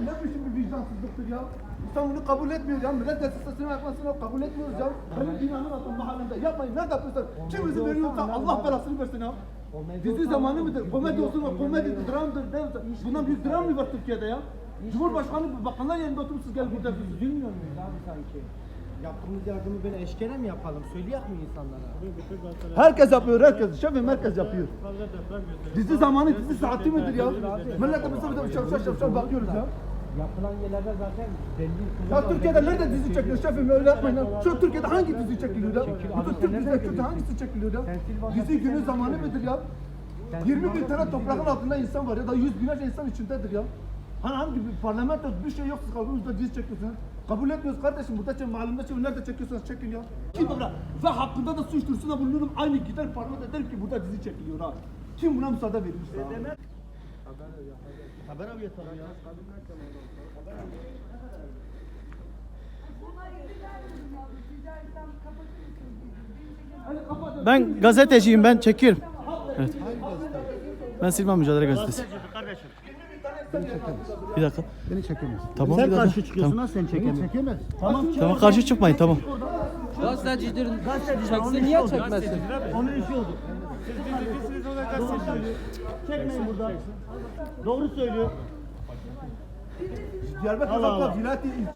ne biçim bir vicdansızlıktır ya? İnsan bunu kabul etmiyor ya. Millet yasasını yapmasını kabul etmiyoruz ya. Benim binanın altında mahallemde. Yapmayın. Ne yapıyorsun? Kim izin veriyorsa Allah belasını versin ya. Dizi zamanı mıdır? Komedi olsun mu? Komedi, dramdır. Bundan büyük dram mı var Türkiye'de ya? Cumhurbaşkanı, bakanlar yerinde oturmuşsunuz gel burada. Üzülmüyor muyuz abi sanki? Yaptığımız yardımı böyle eşkere mi yapalım? Söyleyek mi insanlara? Herkes yapıyor, herkes. Şefim herkes yapıyor. Dizi zamanı, dizi saati midir ya? Millete bize bir de şapşal şapşal bakıyoruz ya. Yapılan yerlerde zaten belli Ya Türkiye'de nerede dizi çekiliyor şefim öyle yapmayın ya. Şu Türkiye'de hangi dizi çekiliyor ya? Burada Türk dizileri Türkiye'de hangisi çekiliyor ya? Dizi günü zamanı mıdır ya? 20 bin tane toprağın altında insan var ya da 100 binlerce insan içindedir ya. Hani hangi bir parlamento bir şey yok siz kalkıyorsunuz dizi çekiyorsunuz. Kabul etmiyoruz kardeşim burada çek, mahallemde çek, nerede çekiyorsanız çekin ya. Kim buna? Ve hakkında da suç duyurusunda bulunurum aynı gider parlamento derim ki burada dizi çekiliyor ha. Kim buna müsaade vermiş? Haber abi yeter ya. Ben gazeteciyim ben çekiyorum. Evet. Ben Silvan Mücadele Gazetesi. Bir dakika. Beni çekemez. Tamam Sen bir dakika. karşı çıkıyorsun Tamam. sen çekemiyorsun. Çekemez. Tamam. Tamam karşı çıkmayın tamam. Gazetecidir. Gazeteci Çeksin niye çekmesin? Onun işi oldu. Doğru söylüyor. Çekmeyin burada. Doğru söylüyor. Diyarbakır Allah Allah.